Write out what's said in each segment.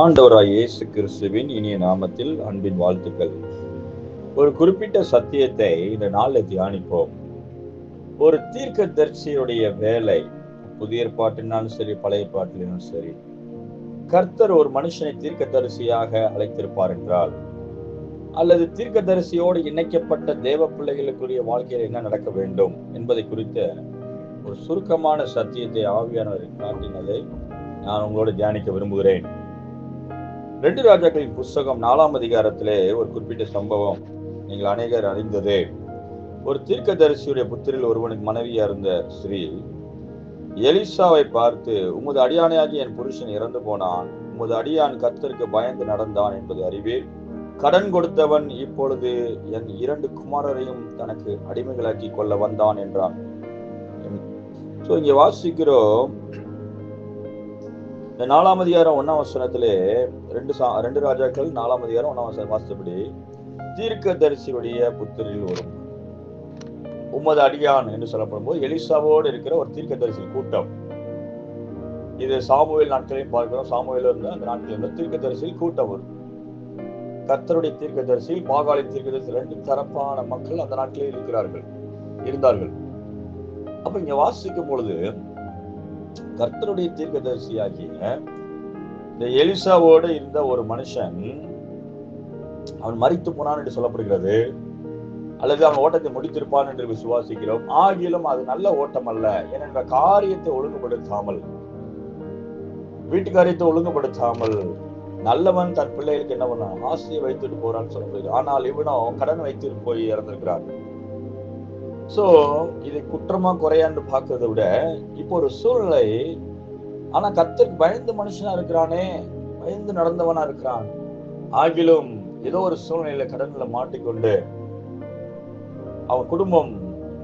ஆண்டவராய் இயேசு கிறிஸ்துவின் இனிய நாமத்தில் அன்பின் வாழ்த்துக்கள். ஒரு குறிப்பிட்ட சத்தியத்தை இந்த நாளில் தியானிப்போம். ஒரு தீர்க்கதரிசியுடைய வேலை புதிய பாட்டினாலும் சரி பழைய பாட்டிலும் சரி கர்த்தர் ஒரு மனுஷனை தீர்க்கதரிசியாக அழைத்திருப்பார் என்றால் அல்லது தீர்க்கதரிசியோடு இணைக்கப்பட்ட தேவ பிள்ளைகளுக்குரிய வாழ்க்கையில் என்ன நடக்க வேண்டும் என்பதை குறித்த ஒரு சுருக்கமான சத்தியத்தை ஆவியானவர் காட்டினதை நான் உங்களோடு தியானிக்க விரும்புகிறேன். ரெண்டு ராஜாக்களின் புஸ்தகம் நாலாம் அதிகாரத்திலே ஒரு குறிப்பிட்ட சம்பவம் நீங்கள் அநேகர் அறிந்தது. ஒரு தீர்க்கதரிசியுடைய புத்திரில் ஒருவனுக்கு மனைவியா இருந்த ஸ்ரீ எலிசாவை பார்த்து உமது அடியானையாகி என் புருஷன் இறந்து போனான். உமது அடியான் கர்த்தருக்கு பயந்து நடந்தான் என்பது அறிவேன் கடன் கொடுத்தவன் இப்பொழுது என் இரண்டு குமாரரையும் தனக்கு அடிமைகளாக்கி கொள்ள வந்தான் என்றான். ஸோ இங்கே வாசிக்கிறோம் இந்த நாலாம் அதிகாரம் ஒன்னாம் வசனத்திலே ரெண்டு சா ரெண்டு ராஜாக்கள் நாலாம் அதிகாரம் ஒன்னாம் வசனம் வாசித்தபடி தீர்க்கதரிசியுடைய புத்திரில் வரும். உமது அடியான் என்று சொல்லப்படும் போது எலிசாவோடு இருக்கிற ஒரு தீர்க்கதரிசி கூட்டம். இது சாமுவேல் நாட்களையும் பார்க்கிறோம். சாமுவேல இருந்த அந்த நாட்களில் தீர்க்க தரிசியில் கூட்டம் வரும். தரிசியில் பாகாளி பாகாலின் தீர்க்கதரிசி ரெண்டு தரப்பான மக்கள் அந்த நாட்களில் இருக்கிறார்கள் இருந்தார்கள். அப்ப இங்க வாசிக்கும் பொழுது கர்த்தருடைய தீர்க்கதரிசியாகிய இந்த எலிசாவோடு இருந்த ஒரு மனுஷன் அவன் மறித்து போனான் என்று சொல்லப்படுகிறது. அல்லது அவன் ஓட்டத்தை முடித்திருப்பான் என்று விசுவாசிக்கிறோம். ஆகிலும் அது நல்ல ஓட்டம் அல்ல. ஏனென்ற காரியத்தை ஒழுங்குபடுத்தாமல் வீட்டு காரியத்தை ஒழுங்குபடுத்தாமல் நல்லவன் தன் பிள்ளைகளுக்கு என்ன பண்ணான்? ஆசையை வைத்துட்டு போறான்னு சொல்லப்படுகிறது. ஆனால் இவனும் கடன் வைத்துட்டு போய் இறந்திருக்கிறான். சோ இதை குற்றமா குறையான்னு பார்க்கறத விட இப்போ ஒரு சூழ்நிலை ஆனா கத்தருக்கு பயந்து மனுஷனா இருக்கிறானே பயந்து நடந்தவனா இருக்கிறான். ஆகிலும் ஏதோ ஒரு சூழ்நிலையில கடன்ல மாட்டிக்கொண்டு அவன் குடும்பம்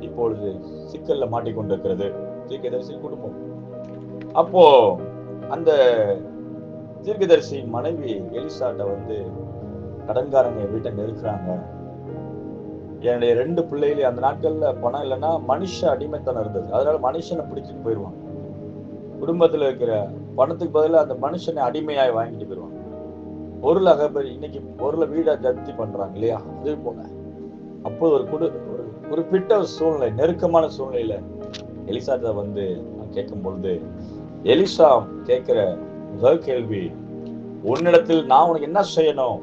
இப்பொழுது சிக்கல்ல மாட்டிக்கொண்டிருக்கிறது தீர்க்கதரிசி குடும்பம். அப்போ அந்த தீர்க்கதரிசி மனைவி எலிசாட்ட வந்து கடன்காரங்க வீட்டை நெருக்கிறாங்க. என்னுடைய ரெண்டு பிள்ளைகளே அந்த நாட்கள்ல பணம் இல்லைன்னா மனுஷ அடிமைத்தனம் இருந்தது. அதனால மனுஷனை பிடிச்சிட்டு போயிடுவான் குடும்பத்துல இருக்கிற பணத்துக்கு பதிலாக அந்த மனுஷனை அடிமையாய் வாங்கிட்டு போயிடுவான் பொருள் அகபரி இன்னைக்கு பொருளை வீடா ஜப்தி பண்றாங்க இல்லையா? அது போல. அப்போ ஒரு குடு ஒரு குறிப்பிட்ட ஒரு சூழ்நிலை நெருக்கமான சூழ்நிலையில எலிசாட்ட வந்து நான் கேட்கும் பொழுது எலிசா கேட்கிற முதல் கேள்வி உன்னிடத்தில் நான் உனக்கு என்ன செய்யணும்?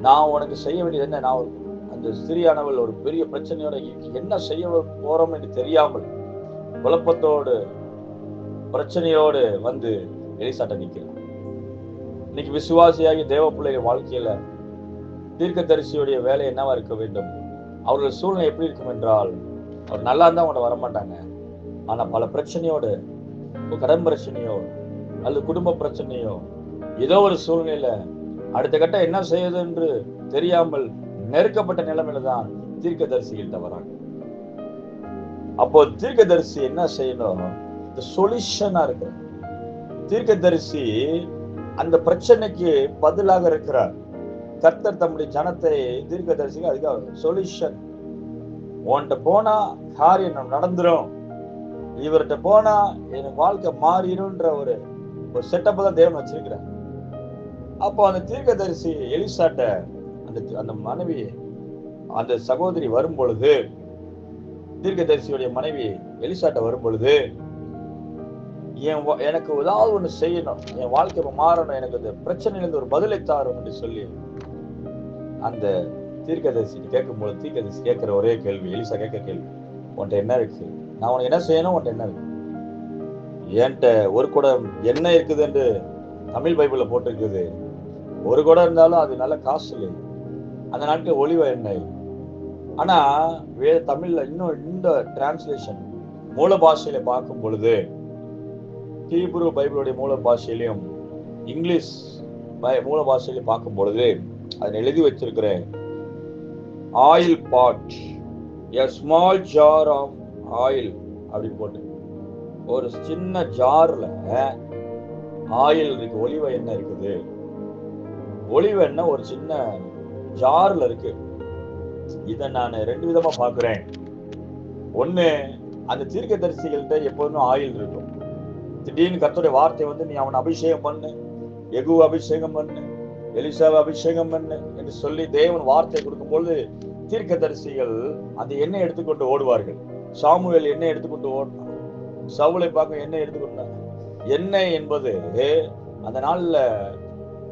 நான் உனக்கு செய்ய வேண்டியது என்ன? நான் அந்த ஸ்திரியானவள் ஒரு பெரிய பிரச்சனையோட என்ன செய்ய போறோம் என்று தெரியாமல் குழப்பத்தோடு பிரச்சனையோடு வந்து எலிசாட்ட நிற்கிறான் இன்னைக்கு விசுவாசியாகி தேவ பிள்ளைகள் வாழ்க்கையில தீர்க்கதரிசியுடைய வேலை என்னவா இருக்க வேண்டும்? அவர்கள் சூழ்நிலை எப்படி இருக்கும் என்றால் அவர் நல்லா இருந்தா உங்களை வரமாட்டாங்க. ஆனா பல பிரச்சனையோடு கடன் பிரச்சனையோ அல்லது குடும்ப பிரச்சனையோ ஏதோ ஒரு சூழ்நிலையில அடுத்த கட்டம் என்ன செய்யுது என்று தெரியாமல் நெருக்கப்பட்ட நிலைமையில தான் தீர்க்கதரிசிகிட்ட வராங்க. அப்போ தீர்க்கதரிசி என்ன செய்யணும்? இந்த சொல்யூஷனா இருக்கிற தீர்க்கதரிசி அந்த பிரச்சனைக்கு பதிலாக இருக்கிறார். கர்த்தர் தம்முடைய ஜனத்தை தீர்க்கதரிசிக்கு அதுக்காக சொல்யூஷன் உன்கிட்ட போனா காரியம் நடந்துரும். இவர்கிட்ட போனா எனக்கு வாழ்க்கை மாறிடும்ன்ற ஒரு ஒரு செட்டப்பை தான் தேவன் வச்சிருக்கிறார். அப்போ அந்த தீர்க்கதரிசி எலிசாட்ட அந்த அந்த மனைவி அந்த சகோதரி வரும் பொழுது தீர்க்கதரிசியுடைய மனைவி எலிசாட்ட வரும் பொழுது என் எனக்கு ஏதாவது ஒண்ணு செய்யணும். என் வாழ்க்கை மாறணும். எனக்கு இந்த பிரச்சனையிலிருந்து ஒரு பதிலை தாரும் என்று சொல்லி அந்த தீர்க்கதரிசி கேட்கும் பொழுது தீர்க்கதரிசி கேட்கிற ஒரே கேள்வி எலிசா கேட்கிற கேள்வி உன்ட்ட என்ன இருக்கு? நான் உனக்கு என்ன செய்யணும்? உன்ட்ட என்ன இருக்கு? என்கிட்ட ஒரு குடம் என்ன இருக்குது என்று தமிழ் பைபிளில் போட்டிருக்குது. ஒரு குடம் இருந்தாலும் அது நல்ல காஸ்ட்லி அந்த நாட்கள் ஒளிவ எண்ணெய் ஆனா வேற தமிழ்ல இன்னும் இந்த டிரான்ஸ்லேஷன் மூல பாஷையில பார்க்கும் பொழுது ஹீப்ரு பைபிளுடைய மூல பாஷையிலையும் இங்கிலீஷ் மூல பாஷையிலையும் பார்க்கும் பொழுது அதை எழுதி வச்சிருக்கிறேன். Oil pot a small jar of oil அப்படின்னு போட்டு. ஒரு சின்ன ஜார்ல ஆயில் இருக்கு ஒலிவ எண்ணெய் இருக்குது? ஒலிவ எண்ணெய் ஒரு சின்ன ஜார்ல இருக்கு. இத நான் ரெண்டு விதமா பாக்குறேன் ஒண்ணு அந்த தீர்க்க தரிசிகள்கிட்ட எப்போதுமே ஆயில் இருக்கும். திடீர்னு கர்த்தருடைய வார்த்தை வந்து நீ அவனை அபிஷேகம் பண்ணு. எகு அபிஷேகம் பண்ணு. எலிசாவை அபிஷேகம் பண்ணு. என்று சொல்லி தேவன் வார்த்தை கொடுக்கும்பொழுது தீர்க்கதரிசிகள் அந்த எண்ணெய் எடுத்துக்கொண்டு ஓடுவார்கள். சாமுவேல் எண்ணெய் எடுத்துக்கொண்டு ஓடணும் சவுளை பார்க்க எண்ணெய் எடுத்துக்கொண்டார் எண்ணெய் என்பது அந்த நாள்ல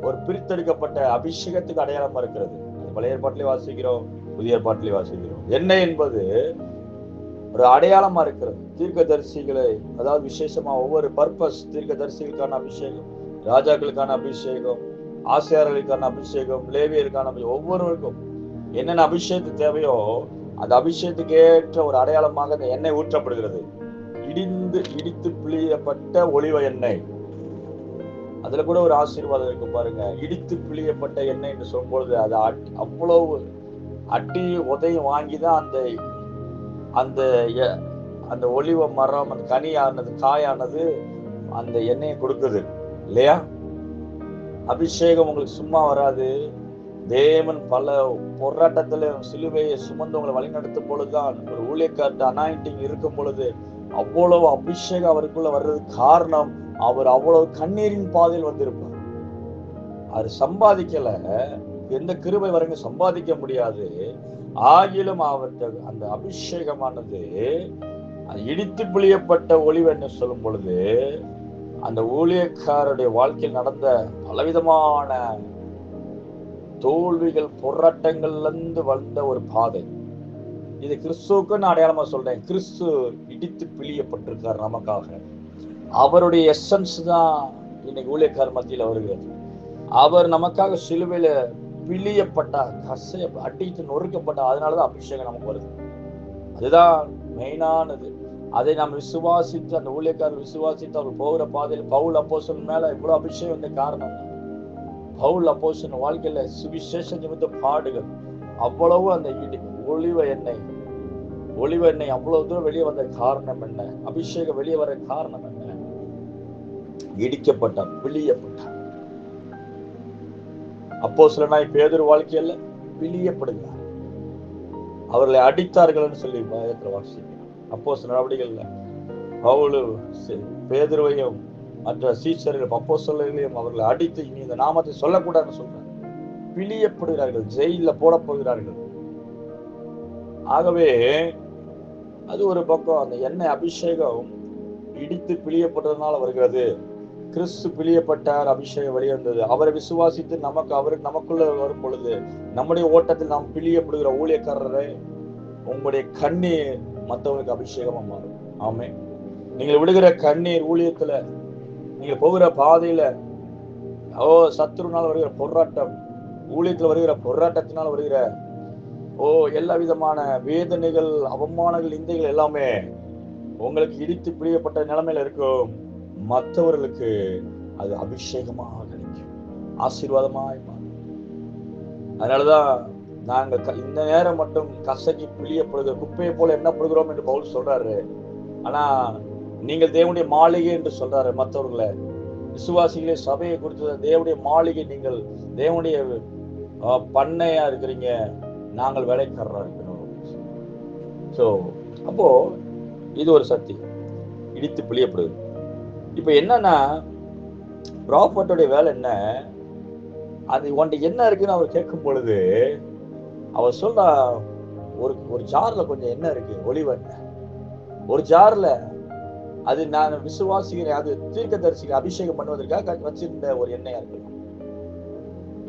ஒரு பிரித்தெடுக்கப்பட்ட அபிஷேகத்துக்கு அடையாளமா இருக்கிறது. பழைய ஏற்பாட்டிலே வாசிக்கிறோம் புதிய ஏற்பாட்டிலே வாசிக்கிறோம். எண்ணெய் என்பது ஒரு அடையாளமா இருக்கிறது. தீர்க்கதரிசிகளை அதாவது விசேஷமா ஒவ்வொரு பர்பஸ் தீர்க்கதரிசிகளுக்கான அபிஷேகம் ராஜாக்களுக்கான அபிஷேகம் ஆசிரியர்களுக்கான அபிஷேகம் லேவியருக்கான அபிஷேகம் ஒவ்வொருவருக்கும் என்னென்ன அபிஷேகத்துக்கு தேவையோ அந்த அபிஷேகத்துக்கு ஏற்ற ஒரு அடையாளமாக அந்த எண்ணெய் ஊற்றப்படுகிறது. இடிந்து இடித்து பிழியப்பட்ட ஒளிவ எண்ணெய். அதுல கூட ஒரு ஆசீர்வாதம் இருக்கு பாருங்க. இடித்து பிழியப்பட்ட எண்ணெய் என்று சொல்லும்பொழுது அது அட்- அவ்வளவு அட்டி உதையும் வாங்கிதான் அந்த அந்த எ- அந்த ஒளிவ மரம் அந்த கனியானது காயானது அந்த எண்ணெயை கொடுக்குது. இல்லையா? அபிஷேகம் உங்களுக்கு சும்மா வராது. தேவன் பல போராட்டத்துல சிலுவையை சுமந்து உங்களை வழிநடத்தும் பொழுதுதான் ஒரு ஊழியக்கார்ட்ட அனாயிண்டிங் இருக்கும் பொழுது அவ்வளவு அபிஷேகம் அவருக்குள்ள வர்றதுக்கு காரணம் அவர் அவ்வளவு கண்ணீரின் பாதையில் வந்திருப்பார். அவர் சம்பாதிக்கல. எந்த கிருபை வரைங்க சம்பாதிக்க முடியாது. ஆகிலும் அவர்கிட்ட அந்த அபிஷேகமானது இடித்து பிழியப்பட்ட ஒளிவென்னு சொல்லும் பொழுது அந்த ஊழியக்காரருடைய வாழ்க்கையில் நடந்த பலவிதமான தோல்விகள் போராட்டங்கள்லேருந்து வந்த ஒரு பாதை. இது கிறிஸ்துவுக்கு நான் அடையாளமா சொல்றேன். கிறிஸ்து இடித்து பிழியப்பட்டிருக்கார் நமக்காக. அவருடைய எசன்ஸ் தான் இன்னைக்கு ஊழியக்கார் மத்தியில் வருகிறது. அவர் நமக்காக சிலுவையில பிழியப்பட்டார் கசைய அடித்து நொறுக்கப்பட்டார். அதனாலதான் அபிஷேகம் நமக்கு வருது. அதுதான் மெயினானது. அதை நாம் விசுவாசித்து அந்த ஊழியக்காரர் விசுவாசித்து அவர் போகிற பாதையில் பவுல் அப்போசன் மேல இவ்வளவு அபிஷேகம் வந்த காரணம் பவுல் அப்போசன் வாழ்க்கையில சுவிசேஷ நிமித்த பாடுகள். அவ்வளவு அந்த இடி- ஒளிவ எண்ணெய். ஒளிவ எண்ணெய் அவ்வளவு தூரம் வெளியே வந்த காரணம் என்ன? அபிஷேகம் வெளியே வர காரணம் என்ன? இடிக்கப்பட்டார் பிழியப்பட்டார் அப்போ சில நாய் பேதொரு வாழ்க்கையில பிழியப்படுகிறார் அவர்களை அடித்தார்கள்னு சொல்லி வேதத்துல வாசிக்கிறோம் அப்போ சில நடவடிக்கைகள்ல பவுலு பேதுருவையும் மற்ற சீச்சர்கள் அப்போ அவர்களை அடித்து இனி இந்த நாமத்தை சொல்லக்கூடாதுன்னு சொல்றாங்க பிழியப்படுகிறார்கள் ஜெயில போட போகிறார்கள். ஆகவே அது ஒரு பக்கம் அந்த எண்ணெய் அபிஷேகம் இடித்து பிழியப்பட்டதுனால வருகிறது. கிறிஸ்து பிழியப்பட்டார் அபிஷேகம் வெளிவந்தது. அவரை விசுவாசித்து நமக்கு அவர் நமக்குள்ள வரும் பொழுது நம்முடைய ஓட்டத்தில் நாம் பிழியப்படுகிற ஊழியக்காரரை உங்களுடைய கண்ணீர் மற்றவங்களுக்கு அபிஷேகமா மாறும். ஆமே நீங்கள் விடுகிற கண்ணீர் ஊழியத்துல நீங்க போகிற பாதையில ஓ சத்துருனால வருகிற போராட்டம் ஊழியத்துல வருகிற போராட்டத்தினால் வருகிற ஓ எல்லா விதமான வேதனைகள் அவமானங்கள் இந்தைகள் எல்லாமே உங்களுக்கு இடித்து பிழியப்பட்ட நிலைமையில இருக்கும். மற்றவர்களுக்கு அது அபிஷேகமாக கிடைக்கும். ஆசீர்வாதமாய் அதனாலதான் நாங்கள் க- இந்த நேரம் மட்டும் கசகி பிழியப்படுகிற குப்பையை போல எண்ணப்படுகிறோம் என்று பவுல் சொல்றாரு. ஆனா நீங்கள் தேவனுடைய மாளிகை என்று சொல்றாரு மற்றவர்களை. விசுவாசிகளே சபையை குறித்து தேவனுடைய மாளிகை நீங்கள் தேவனுடைய பண்ணையா இருக்கிறீங்க. நாங்கள் வேலைக்காரராக இருக்கிறோம். ஸோ அப்போது இது ஒரு சக்தி இடித்து பிழியப்படுது இப்போ என்னன்னா ப்ராப்பர்ட்டோடைய வேலை என்ன? அது உன்கிட்ட என்ன இருக்குன்னு அவர் கேட்கும் பொழுது அவர் சொல்றா ஒரு ஒரு ஜாரில் கொஞ்சம் என்ன இருக்கு ஒளிவு என்ன ஒரு ஜாரில் அது நான் விசுவாசிக்கிறேன் அது தீர்க்கதரிசிக்கு அபிஷேகம் பண்ணுவதற்காக வச்சிருந்த ஒரு எண்ணெயா இருக்கலாம்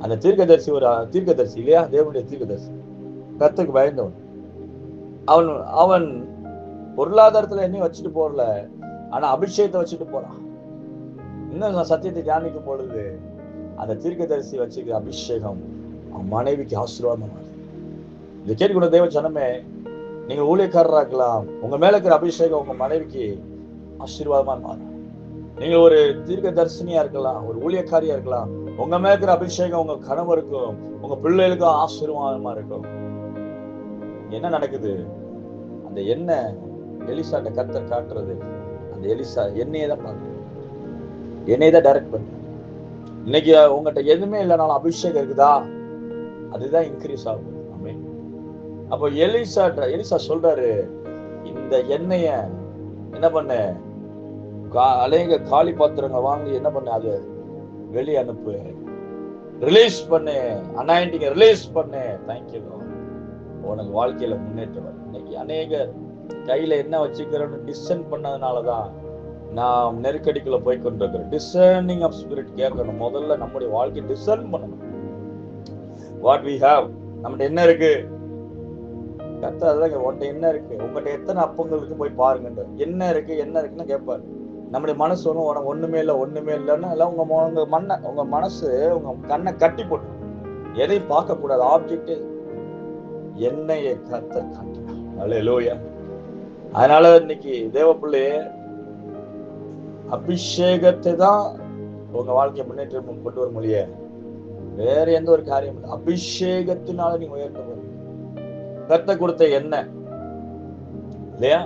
அந்த தீர்க்கதரிசி ஒரு தீர்க்கதரிசி இல்லையா? தேவனுடைய தீர்க்கதரிசி. கத்துக்கு பயந்தவன். அவன் அவன் பொருளாதாரத்துல என்னையும் வச்சுட்டு போறல ஆனா அபிஷேகத்தை வச்சுட்டு போறான். இன்னும் நான் சத்தியத்தை தியானிக்கும் பொழுது அந்த தீர்க்கதரிசி வச்சுக்கிற அபிஷேகம் அவன் மனைவிக்கு ஆசீர்வாதம் மாறுது. இதை தேவ ஜனமே நீங்க ஊழியக்காரரா இருக்கலாம் உங்க மேல இருக்கிற அபிஷேகம் உங்க மனைவிக்கு ஆசீர்வாதமா மாறும். நீங்க ஒரு தீர்க்க தரிசனியா இருக்கலாம் ஒரு ஊழியக்காரியா இருக்கலாம் உங்க மேல இருக்கிற அபிஷேகம் உங்க கணவருக்கும் உங்க பிள்ளைகளுக்கும் ஆசீர்வாதமா இருக்கும். என்ன நடக்குது? அந்த எண்ணெய் எலிசாட்ட கத்தை காட்டுறது அந்த எலிசா என்னையே தான் பார்க்குறது என்னையை தான் டைரக்ட் பண்ணு இன்னைக்கு உங்ககிட்ட எதுவுமே இல்லைனாலும் அபிஷேகம் இருக்குதா? அதுதான் இன்க்ரீஸ் ஆகும் ஆமே அப்போ எலிசாட்ட எலிசா சொல்றாரு இந்த எண்ணெய என்ன பண்ண? கா- அலைங்க காலி பாத்திரங்க வாங்கி என்ன பண்ண? அது வெளியே அனுப்பு. ரிலீஸ் பண்ணு. அனாயிண்டிங்க ரிலீஸ் பண்ணு. தேங்க்யூ உனக்கு வாழ்க்கையில முன்னேற்றம் வரும். இன்னைக்கு அநேகர் கையில என்ன வச்சுக்கிறோன்னு டிசன் பண்ணதுனாலதான் நாம் நெருக்கடிக்குள்ள போய் கொண்டிருக்கிறோம் டிசர்னிங் ஆஃப் ஸ்பிரிட் கேட்கணும். முதல்ல நம்முடைய வாழ்க்கை டிசர்ன் பண்ணணும். வாட் வி ஹாவ் நம்மகிட்ட என்ன இருக்கு? கத்த அதுதான் உன்கிட்ட என்ன இருக்கு? உங்ககிட்ட எத்தனை அப்பங்களுக்கு போய் பாருங்கன்ற என்ன இருக்கு என்ன இருக்குன்னு கேட்பாரு. நம்முடைய மனசு ஒன்றும் உனக்கு ஒண்ணுமே இல்லை ஒண்ணுமே இல்லைன்னு எல்லாம் உங்க உங்க மண்ணை உங்க மனசு உங்க கண்ணை கட்டி போட்டு எதையும் பார்க்க கூடாது ஆப்ஜெக்ட் என்னையை கத்த காட்டினார் லோயா அதனால இன்னைக்கு தேவ பிள்ளையே அபிஷேகத்தை தான் உங்க வாழ்க்கையை முன்னேற்றம் கொண்டு வர முடிய வேற எந்த ஒரு காரியம் இல்லை. அபிஷேகத்தினால நீங்க உயர்த்த போறீங்க கத்த கொடுத்த எண்ணெய் இல்லையா?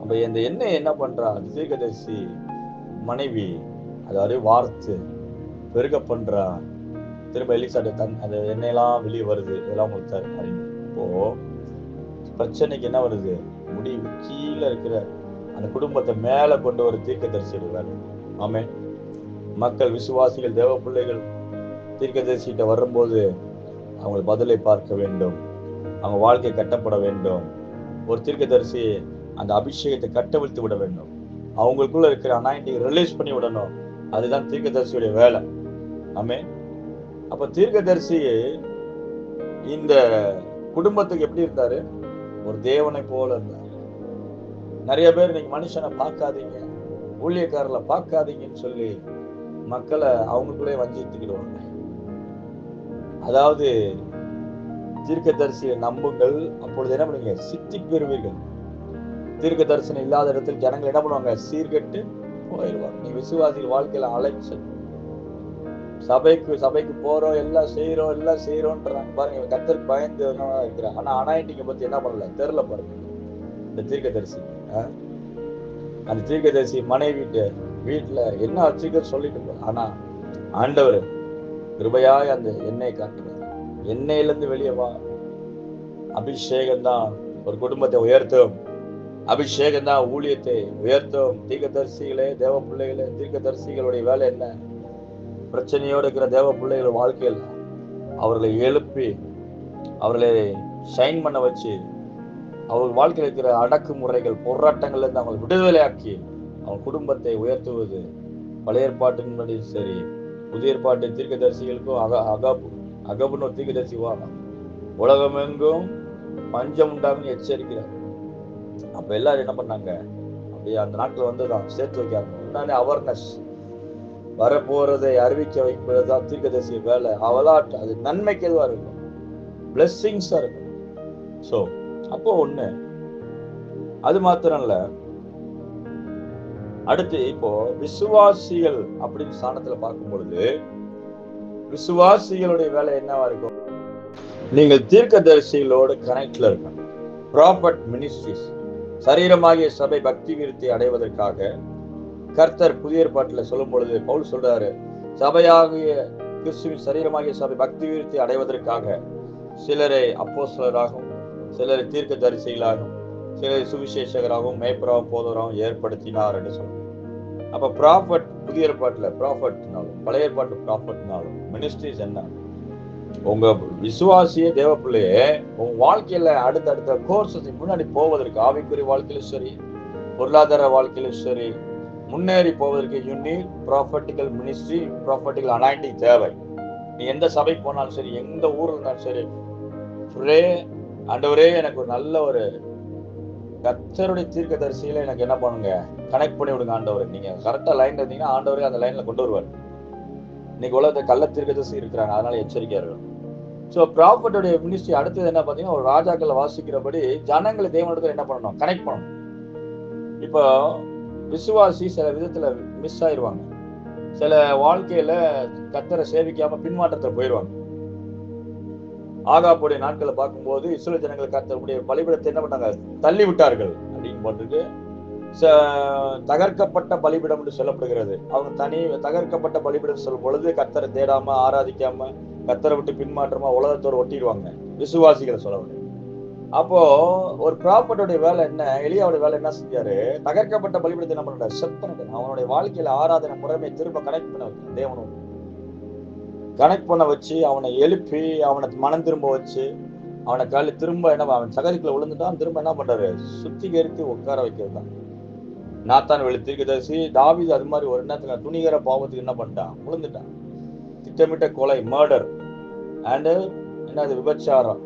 அப்ப இந்த எண்ணெய் என்ன பண்றா? தீர்க்கதரிசி மனைவி அதாவது வார்த்து பெருக பண்றா. திரும்ப எலிசாட்ட தன் அந்த எண்ணெயெல்லாம் வெளியே வருது. இதெல்லாம் உங்களுக்கு தரும் அறிவு. அப்போ பிரச்சனைக்கு என்ன வருது? முடிவு கீழே இருக்கிற அந்த குடும்பத்தை மேல கொண்டு வர தீர்க்கதரிசியோட வேலை ஆமே. மக்கள் விசுவாசிகள் தேவ பிள்ளைகள் தீர்க்கதரிசிகிட்ட வரும்போது அவங்களுக்கு பதிலை பார்க்க வேண்டும். அவங்க வாழ்க்கை கட்டப்பட வேண்டும். ஒரு தீர்க்கதரிசி அந்த அபிஷேகத்தை கட்டவிழ்த்து விட வேண்டும். அவங்களுக்குள்ள இருக்கிற அனாயிண்டியை ரிலீஸ் பண்ணி விடணும். அதுதான் தீர்க்கதரிசியுடைய வேலை. ஆமே. அப்ப தீர்க்கதரிசி இந்த குடும்பத்துக்கு எப்படி இருந்தாரு? ஒரு தேவனை போல இருந்தார். நிறைய பேர் இன்னைக்கு மனுஷனை பார்க்காதீங்க ஊழியக்காரர்களை பார்க்காதீங்கன்னு சொல்லி மக்களை அவங்களுக்குள்ளே வஞ்சித்துக்கிடுவாங்க. அதாவது தீர்க்க தரிசியை நம்புங்கள். அப்பொழுது என்ன பண்ணுவீங்க? சித்தி பெறுவீர்கள். தீர்க்க தரிசனம் இல்லாத இடத்தில் ஜனங்கள் என்ன பண்ணுவாங்க? சீர்கெட்டு போயிடுவாங்க. நீ விசுவாசிகள் வாழ்க்கையில அலைச்சல் சபைக்கு சபைக்கு போறோம் எல்லாம் செய்யறோம் எல்லாம் செய்யறோம்ன்றாங்க பாருங்க இவன் பயந்து இருக்கிறான். ஆனா அனாயிட்டிங்க பத்தி என்ன பண்ணல? தெரியல பாருங்க இந்த தீர்க்கதரிசி ஆ? அந்த தீர்க்கதரிசி மனைவிட்டு வீட்டுல என்ன வச்சுக்க சொல்லிட்டு ஆனா ஆண்டவர் கிருபையாய் அந்த எண்ணெய் காட்டுறார் எண்ணெயில இருந்து வெளியே வா. அபிஷேகம் தான் ஒரு குடும்பத்தை உயர்த்தும். அபிஷேகம் தான் ஊழியத்தை உயர்த்தும். தீர்க்கதரிசிகளே தேவ பிள்ளைகளே தீர்க்கதரிசிகளுடைய வேலை என்ன? பிரச்சனையோடு இருக்கிற தேவ பிள்ளைகள் வாழ்க்கையில் அவர்களை எழுப்பி அவர்களை ஷைன் பண்ண வச்சு அவர் வாழ்க்கையில் இருக்கிற அடக்குமுறைகள் போராட்டங்கள்லேருந்து அவங்களை விடுதலையாக்கி அவன் குடும்பத்தை உயர்த்துவது பழைய ஏற்பாட்டின்படி சரி புதிய ஏற்பாட்டு தீர்க்கதரிசிகளுக்கும் அக அகபு அகபுன்னு ஒரு தீர்க்கதரிசி வாங்க. உலகமெங்கும் பஞ்சம் உண்டாகும் எச்சரிக்கிறார். அப்போ எல்லாரும் என்ன பண்ணாங்க? அப்படியே அந்த நாட்டில் வந்து தான் சேர்த்து வைக்கிறாங்க. முன்னாடி அவேர்னஸ் வரப்போறதை அறிவிக்க வைப்பதுதான் தீர்க்கதரிசி வேலை. அவளாட்டு அது நன்மைக்கு எதுவாக இருக்கும் பிளெஸ்ஸிங்ஸா இருக்கும். சோ அப்போ ஒண்ணு. அது மாத்திரம் இல்ல அடுத்து இப்போ விசுவாசிகள் அப்படின்னு ஸ்தானத்துல பார்க்கும் பொழுது விசுவாசிகளுடைய வேலை என்னவா இருக்கும்? நீங்கள் தீர்க்கதரிசிகளோடு கனெக்ட்ல இருக்கணும். ப்ராப்பர்ட் மினிஸ்ட்ரிஸ் சரீரமாகிய சபை பக்தி விருத்தி அடைவதற்காக கர்த்தர் புதிய ஏற்பாட்டில் சொல்லும் பொழுது பவுல் சொல்றாரு சபையாகிய கிறிஸ்துவின் சரீரமாகிய சபை பக்தி விருத்தி அடைவதற்காக சிலரை அப்போஸ்தலராகவும் சிலரை தீர்க்க தரிசிகளாகவும் சிலரை சுவிசேஷகராகவும் மேய்ப்பராகவும் போதவராகவும் ஏற்படுத்தினார் என்று சொல்றார். அப்ப ப்ராஃபட் புதிய ஏற்பாட்டுல ப்ராஃபட்னாலும் பழைய ஏற்பாட்டு ப்ராஃபட்னாலும் மினிஸ்ட்ரிஸ் என்ன? உங்க விசுவாசிய தேவ பிள்ளையே உங்க வாழ்க்கையில அடுத்தடுத்த கோர்சஸ் முன்னாடி போவதற்கு ஆவிக்குரிய வாழ்க்கையிலும் சரி பொருளாதார வாழ்க்கையிலும் சரி முன்னேறி போவதற்கு you need ministry prophetical anointing தேவை. நீ எந்த சபைக்கு போனாலும் சரி எந்த ஊரில் இருந்தாலும் சரி ஒரே ஆண்டவரே எனக்கு ஒரு நல்ல ஒரு கத்தருடைய தீர்க்க தரிசியில எனக்கு என்ன பண்ணுங்க? கனெக்ட் பண்ணி விடுங்க ஆண்டவர். நீங்க கரெக்டா லைன் இருந்தீங்கன்னா ஆண்டவரே அந்த லைன்ல கொண்டு வருவார். இன்னைக்கு உலகத்தை கள்ள தீர்க்க தரிசி இருக்கிறாங்க அதனால எச்சரிக்கையா ஸோ ப்ராப்பர்ட்டியுடைய மினிஸ்ட்ரி அடுத்தது என்ன பார்த்தீங்கன்னா ஒரு ராஜாக்களை வாசிக்கிறபடி ஜனங்களை தேவனிடத்தில் என்ன பண்ணணும்? கனெக்ட் பண்ணணும். இப்போ விசுவாசி சில விதத்துல மிஸ் ஆயிடுவாங்க சில வாழ்க்கையில கத்தரை சேவிக்காம பின்மாற்றத்தை போயிடுவாங்க ஆகாப்புடைய நாட்களை பார்க்கும்போது இஸ்ரேல் ஜனங்கள் கத்தருடைய பலிபிடத்தை என்ன பண்ணாங்க? தள்ளி விட்டார்கள் அப்படின்னு போட்டுட்டு ச- தகர்க்கப்பட்ட பலிபிடம் என்று சொல்லப்படுகிறது. அவங்க தனி தகர்க்கப்பட்ட பலிபிடம் சொல்லும் பொழுது கத்தரை தேடாம ஆராதிக்காம கத்தரை விட்டு பின்மாற்றமா உலகத்தோடு ஒட்டிடுவாங்க. விசுவாசிகளை சொல்ல முடியும் அப்போ ஒரு ப்ராப்பர்ட்டியோட வேலை என்ன? எளியாவோட வேலை என்ன செஞ்சாரு? தகர்க்கப்பட்ட பலிபிடத்தை நம்மளோட செட் பண்ணிட்டு அவனுடைய வாழ்க்கையில ஆராதனை முறைமை திரும்ப கனெக்ட் பண்ண வைக்கணும். தேவனும் கனெக்ட் பண்ண வச்சு அவனை எழுப்பி அவனை மனம் திரும்ப வச்சு அவனை கால திரும்ப என்ன அவன் சகதிக்குள்ள விழுந்துட்டான். திரும்ப என்ன பண்றாரு? சுத்திகரித்து உட்கார வைக்கிறது தான். நாத்தான் வெளி தீர்க்கதரிசி தாவிது அது மாதிரி ஒரு நேரத்துல துணிகர பாவத்துக்கு என்ன பண்ணிட்டான்? விழுந்துட்டான். திட்டமிட்ட கொலை மர்டர் அண்டு என்னது? விபச்சாரம்.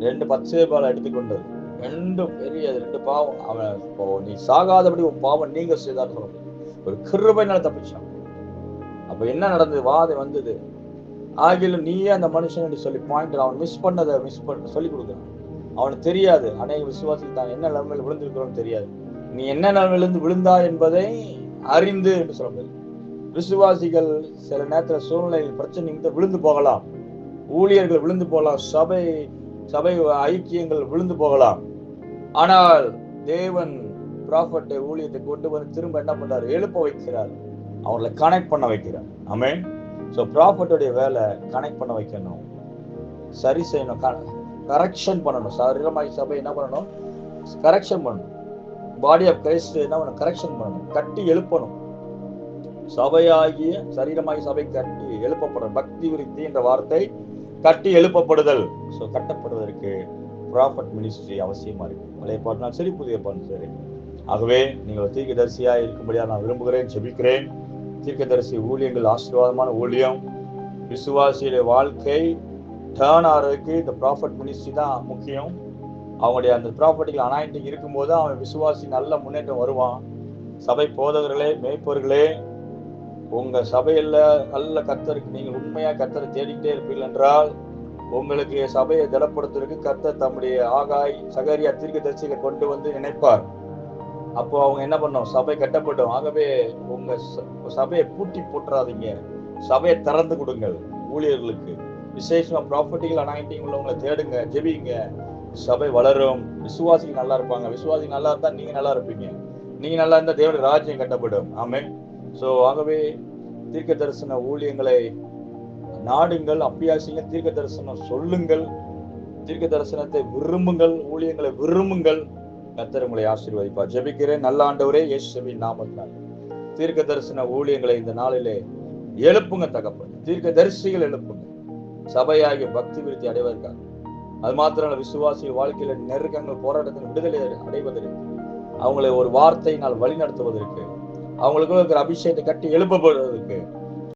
ரெண்டு பச்சை பாலை எடுத்துக்கொண்டது. ரெண்டு பெரிய ரெண்டு பாவம். அவன் இப்போ நீ சாகாதபடி உன் பாவம் நீங்க செய்தார் சொல்ல ஒரு கிருபைனால தப்பிச்சான். அப்ப என்ன நடந்தது? வாதை வந்தது. ஆகிலும் நீயே அந்த மனுஷன் சொல்லி பாயிண்ட் அவன் மிஸ் பண்ணதை மிஸ் பண்ண சொல்லி கொடுக்குறான் அவனுக்கு தெரியாது. அநேக விசுவாசத்தில் தான் என்ன நிலைமையில் விழுந்திருக்கிறோம்னு தெரியாது. நீ என்ன நிலைமையிலிருந்து விழுந்தா என்பதை அறிந்து என்று சொல்ல விசுவாசிகள் சில நேரத்துல சூழ்நிலையில் பிரச்சனை விழுந்து போகலாம். ஊழியர்கள் விழுந்து போகலாம். சபை சபை ஐக்கியங்கள் விழுந்து போகலாம். ஆனால் தேவன் ப்ராஃபட்டை ஊழியத்தை கொண்டு வந்து திரும்ப என்ன பண்றாரு? எழுப்ப வைக்கிறார். அவர்களை கனெக்ட் பண்ண வைக்கிறார். ஆமென் ஸோ ப்ராஃபட்டுடைய வேலை கனெக்ட் பண்ண வைக்கணும். சரி செய்யணும். கரெக்ஷன் பண்ணணும். சரீரமாகி சபை என்ன பண்ணணும்? கரெக்ஷன் பண்ணணும். பாடி ஆஃப் கிரைஸ்ட் என்ன பண்ணணும்? கரெக்ஷன் பண்ணணும். கட்டி எழுப்பணும். சபையாகிய சரீரமாகி சபை கட்டி எழுப்பப்படும் பக்தி விருத்தி என்ற வார்த்தை கட்டி எழுப்பப்படுதல். ஸோ கட்டப்படுவதற்கு ப்ராஃபட் மினிஸ்ட்ரி அவசியமாக இருக்கு. பழைய பாட்டினால் சரி புதிய பாட்டு சரி. ஆகவே நீங்கள் தீர்க்கதரிசியாக இருக்கும்படியாக நான் விரும்புகிறேன் ஜெபிக்கிறேன். தீர்க்கதரிசி ஊழியங்கள் ஆசீர்வாதமான ஊழியம். விசுவாசியுடைய வாழ்க்கை டேர்ன் ஆகிறதுக்கு இந்த ப்ராஃபட் மினிஸ்ட்ரி தான் முக்கியம். அவங்களுடைய அந்த ப்ராப்பர்ட்டிகள் அனாயிண்டிங் இருக்கும்போது அவன் விசுவாசி நல்ல முன்னேற்றம் வருவான். சபை போதகர்களே மேய்ப்பவர்களே உங்க சபையில நல்ல கத்தருக்கு நீங்கள் உண்மையா கத்தரை தேடிக்கிட்டே இருப்பீர்கள் என்றால் உங்களுக்கு சபையை திடப்படுத்துறதுக்கு கத்தர் தம்முடைய ஆகாய் சகரியா தீர்க்க தரிசிகளை கொண்டு வந்து நினைப்பார் அப்போ அவங்க என்ன பண்ணோம் சபை கட்டப்பட்டோம் ஆகவே உங்க ச- சபையை பூட்டி போட்டுறாதீங்க. சபையை திறந்து கொடுங்கள் ஊழியர்களுக்கு. விசேஷமா ப்ராப்பர்ட்டிகள் அனாயிட்டிங் உள்ளவங்களை தேடுங்க ஜெபிங்க. சபை வளரும். விசுவாசிகள் நல்லா இருப்பாங்க. விசுவாசிகள் நல்லா இருந்தா நீங்க நல்லா இருப்பீங்க. நீங்க நல்லா இருந்தா தேவனுடைய ராஜ்யம் கட்டப்படும். ஆமே ஸோ ஆகவே தீர்க்க தரிசன ஊழியங்களை நாடுங்கள் அப்பியாசிங்க தீர்க்க தரிசனம் சொல்லுங்கள் தீர்க்க தரிசனத்தை விரும்புங்கள் ஊழியங்களை விரும்புங்கள். கத்தர் உங்களை ஆசீர்வதிப்பார். ஜெபிக்கிறேன். நல்ல ஆண்டவரே இயேசுவின் நாமத்தால். தீர்க்க தரிசன ஊழியங்களை இந்த நாளிலே எழுப்புங்க தகப்பன். தீர்க்க தரிசிகள் எழுப்புங்க. சபையாகிய பக்தி விருத்தி அடைவதற்காக. அது மாத்திரம் இல்ல, விசுவாசிகள் வாழ்க்கையில நெருக்கங்கள் போராட்டத்தின் விடுதலை அடைவதற்கு. அவங்களை ஒரு வார்த்தையினால் வழி நடத்துவதற்கு அவங்களுக்கும் இருக்கிற அபிஷேகத்தை கட்டி எழுப்பப்படுவதற்கு